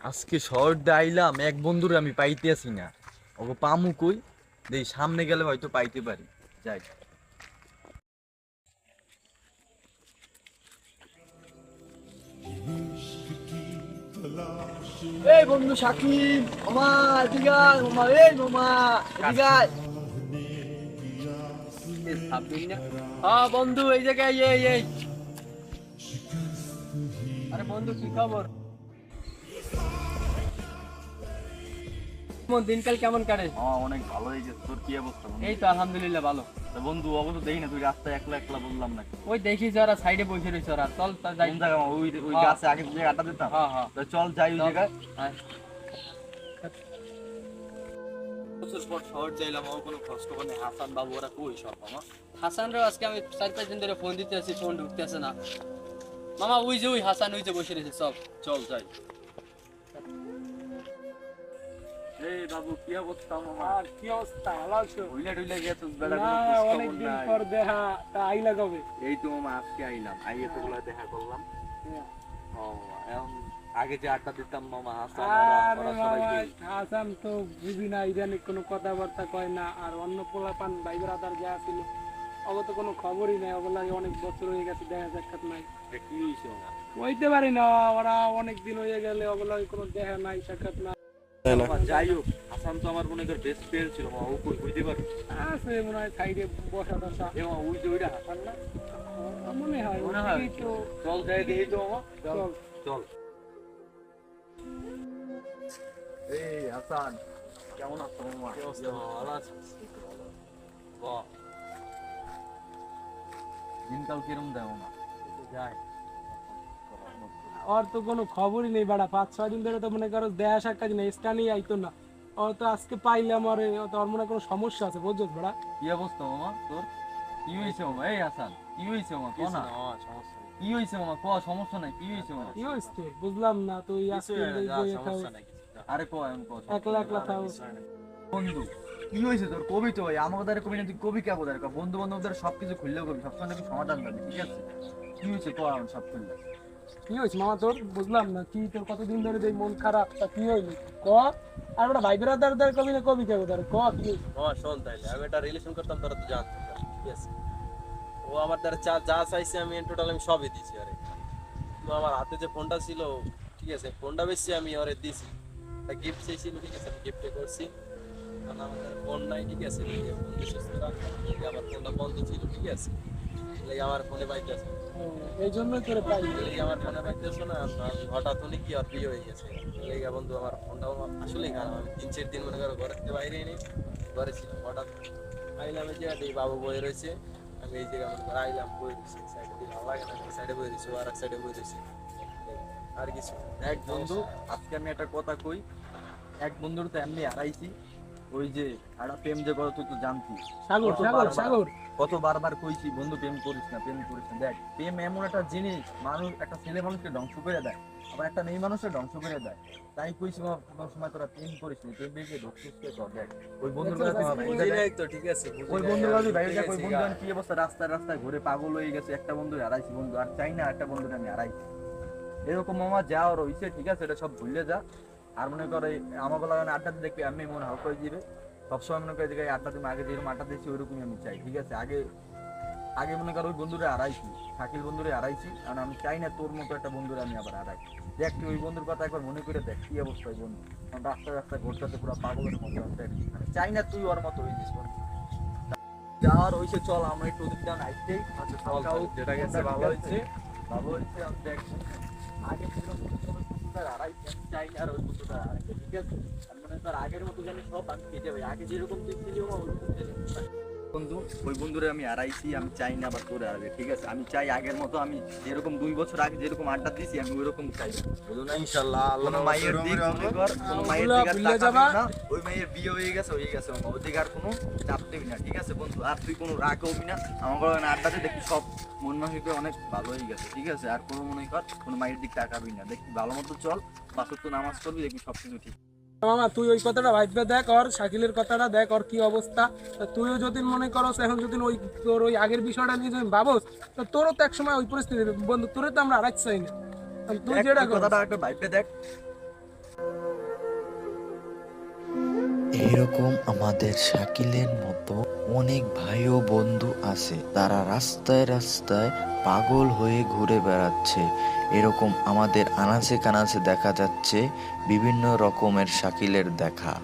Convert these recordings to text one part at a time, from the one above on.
আজকে শহর দিয়ে আইলাম এক বন্ধুরে আমি পাইতেছি না। ওকে পামু কই? দেই সামনে গেলে হয়তো পাইতে পারি। যাই। এই বন্ধু সাকিব মামা এদিকে মামা এই মামা এদিকে হ্যাঁ বন্ধু এই জায়গায় এই এই। আরে বন্ধু কি খবর? দিনকাল কেমন কাটে? অনেক ভালো হয়েছে তোর কি অবস্থা এই তো আলহামদুলিল্লাহ ভালো। বন্ধু অবশ্য দেখি না তুই রাস্তায় একলা একলা বললাম না ওই দেখি যারা সাইডে বসে রয়েছে ওরা। চল তা যাই। ওই ওই হ্যাঁ। গাছে আগে যে আটা দিতাম? হ্যাঁ হ্যাঁ। চল যাই ওই জায়গায়। বছর পর শহর যাইলাম আমার কোনো কষ্ট করে হাসান বাবু ওরা কই সব মামা হাসানরাও আজকে আমি চার পাঁচ দিন ধরে ফোন দিতে আছি ফোন ঢুকতেছে না। মামা ওই যে ওই হাসান ওই যে বসে রয়েছে সব চল যাই। এই বাবু কি অবস্থা মামা? কি অবস্থা? ভালো আছো? হইলে টইলে গেছিস বেড়া না কোনো খোঁজ খবর অনেকদিন নাই। পর দেখা তা আইলা কবে? এই তো মামা আজকে আইলাম। আইয়ে তো গুলা দেখা করলাম। ও এখন আগে যে আড্ডা দিতাম মামা হাসান ওরা- সবাই হাসান তো বুঝি না ইদানিক কোনো কথাবার্তা কয় না আর অন্য পোলাপান ভাই ব্রাদার যা ছিল অগত কোনো খবরই নাই ওগুলা অনেক বছর হয়ে গেছে দেখা সাক্ষাৎ নাই। কি হইছে? হইতে পারি না ওরা অনেক দিন হয়ে গেলে ওগুলা কোনো দেখা নাই সাক্ষাৎ নাই। মামা, যাই হোক হাসান তো আমার মনে কর বেস্ট ফ্রেন্ড ছিল মামা ও কই বুঝতে পারি? আছে মনে হয় সাইডে বসা টসা। এ মামা ওই যে ওইটা হাসান না? মনে হয় মনে হয়। চল যাই দেখি তো মামা চল। চল চল। এই হাসান। কেমন আছো মামা কি অবস্থা? ভালো আছিস বাহ। দিনকাল কিরম দেয় মামা যাই। ওর তো কোনো খবরই নেই বাড়া। পাঁচ ছয় দিন ধরে তো মনে করো দেয়া সাক্ষাৎ নেই স্টানই আইতো না। ও তো আজকে পাইলাম আর ও তো ওর মনে কোনো সমস্যা আছে বুঝছ বাড়া? কি অবস্থা মামা তোর? কি হয়েছে মামা? এই হাসান কি হয়েছে মামা? কো না। কি হয়েছে মামা? ক সমস্যা নাই কি হয়েছে মামা? কি হয়েছে? বুঝলাম না তুই আজকে এই বইয়ে খাও আরে ক এমন ক একলা একলা খাও বন্ধু কি হয়েছে তোর? কবি তো ভাই আমাকে দ্বারা কবি না তুই কবি কে বোধ বন্ধু বান্ধবদের সবকিছু খুললেও কবি সবসময় নাকি সমাধান পাবি ঠিক আছে? কি হয়েছে? ক এখন সব খুললে। কি হয়েছে মামা? তোর বুঝলাম না, কি তোর কতদিন ধরে দেই মন খারাপ, তা কি হইলি ক? আর ওটা ভাই ব্রাদারদের কবি না কবি কে বোধ ক? কি? মামা শোন তাইলে, আমি একটা রিলেশন করতাম, তোরা তো জানতো ঠিক আছে? ও আমার দ্বারা যা যা চাইছে আমি টোটাল আমি সবই দিছি, আরে। তো আমার হাতে যে ফোনটা ছিল, ঠিক আছে ফোনটা বেশি আমি ওরে দিছি। একটা গিফট চাইছিল, ঠিক আছে, আমি গিফটে করছি। কারণ আমাদের ফোন নাই, ঠিক আছে আমার ফোনটা বন্ধ ছিল, ঠিক আছে? আমার ফোনে পাইতেছে এই জন্যই তোরে পাই। এই আমার ফোনে পাইতেছো না হঠাৎ উনি কি আর বিয়ে হয়ে গেছে। এই বন্ধু আমার ফোনটাও আসলেই খারাপ আমি তিন চার দিন মনে করো ঘরের থেকে বাইরে নেই ঘরে ছিলাম। হঠাৎ আইলাম এই জায়গাতে এই বাবু বয়ে রয়েছে। আমি এই জায়গায় মনে করো আইলাম বয়ে রয়েছি। সাইডে দিয়ে ভালো লাগে না সাইডে বয়ে রয়েছে আর এক সাইডে বয়ে রয়েছে। আর কিছু এক বন্ধু আজকে আমি একটা কথা কই। এক বন্ধুর তো এমনি হারাইছি। ওই যে একটা প্রেম যে করো তুই তো জানতি। সাগর সাগর সাগর। কত বারবার কইছি বন্ধু প্রেম করিস না প্রেম করিস না। দেখ প্রেম এমন একটা জিনিস মানুষ একটা ছেলে মানুষকে ধ্বংস করে দেয় আবার একটা মেয়ে মানুষকে ধ্বংস করে দেয়। তাই কইছি কোনো সময় তোরা প্রেম করিস না প্রেম দেখে ঢুকছিস কে কর দেখ ওই বন্ধুর কাছে তো ঠিক আছে ওই বন্ধুর কাছে দেখ ওই বন্ধু। কি অবস্থা রাস্তায় রাস্তায় ঘুরে পাগল হয়ে গেছে একটা বন্ধু হারাইছি বন্ধু আর চাই না একটা বন্ধুকে আমি হারাইছি এরকম মামা যা ওর হইছে ঠিক আছে এটা সব ভুলে যা। আর মনে করে আমার বেলা আড্ডাতে দেখবে আমি মনে হালকা হয়ে দিবে। সবসময় মনে করে যে আড্ডা তুমি আগে যেরকম আড্ডা দিয়েছি ওইরকমই আমি চাই ঠিক আছে? আগে আগে মনে করো ওই বন্ধুরে হারাইছি শাকিল বন্ধুরে হারাইছি কারণ আমি চাই না তোর মতো একটা বন্ধুরে আমি আবার হারাই। দেখ তুই ওই বন্ধুর কথা একবার মনে করে দেখ কি অবস্থা ওই বন্ধু? কারণ রাস্তায় রাস্তায় ঘুরতে পুরো পাগলের মতো আমি চাই না তুই ওর মতো হয়েছিস বন্ধু যাওয়ার হয়েছে চল আমরা একটু ওদিক ডান আইতেই। আচ্ছা, যেটা গেছে ভালো হয়েছে। ভালো হয়েছে আমি দেখ আগে হারাইছি আমি চাই আর ওই বন্ধুটা হারাইছে ঠিক আছে আর মানে তার আগের মতো জানি সব আমি খেতে পারি আগে যেরকম দেখছিলি ও যেন বন্ধু ওই বন্ধুরে আমি হারাইছি আমি চাই না আবার তোরে হারাবে ঠিক আছে? আমি চাই আগের মতো আমি যেরকম দুই বছর আগে যেরকম আড্ডা দিয়েছি আমি ওইরকম চাই। বুঝো না ইনশাআল্লাহ আল্লাহ মায়ের দিক কর কোনো মায়ের দিক আর তাকাবি না ওই মায়ের বিয়ে হয়ে গেছে হয়ে গেছে মামা ওদিকে আর কোনো চাপ দিবি না ঠিক আছে বন্ধু? আর তুই কোনো রাগ হবি না আমার আড্ডাতে দেখি সব মন মানসিক অনেক ভালো হয়ে গেছে ঠিক আছে? আর কোনো মনে কর কোনো মায়ের দিক তাকাবি না দেখি ভালো মতো চল পাঁচক তো নামাজ করবি দেখবি সব কিছু ঠিক। মামা তুই ওই কথাটা ভাববে দেখ ওর শাকিলের কথাটা দেখ ওর কি অবস্থা। তুইও যদি মনে করস এখন যদি ওই তোর ওই আগের বিষয়টা নিয়ে যদি ভাবস তো তোরও তো একসময় ওই পরিস্থিতি। বন্ধু তোরে তো আমরা আরেক চাই না। তুই যেটা কথাটা একটু ভাববে দেখ। এরকম আমাদের শাকিলের মতো অনেক ভাই ও বন্ধু আছে তারা রাস্তায় রাস্তায় পাগল হয়ে ঘুরে বেড়াচ্ছে। এরকম আমাদের আনাচে কানাচে দেখা যাচ্ছে বিভিন্ন রকমের শাকিলের দেখা।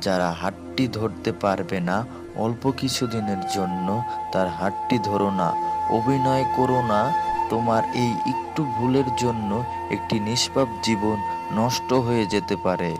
যারা হাটটি ধরতে পারবে না, অল্প কিছুদিনের জন্য তার হাটটি ধরো না। অভিনয় করো না, তোমার এই একটু ভুলের জন্য একটি নিষ্পাপ জীবন নষ্ট হয়ে যেতে পারে।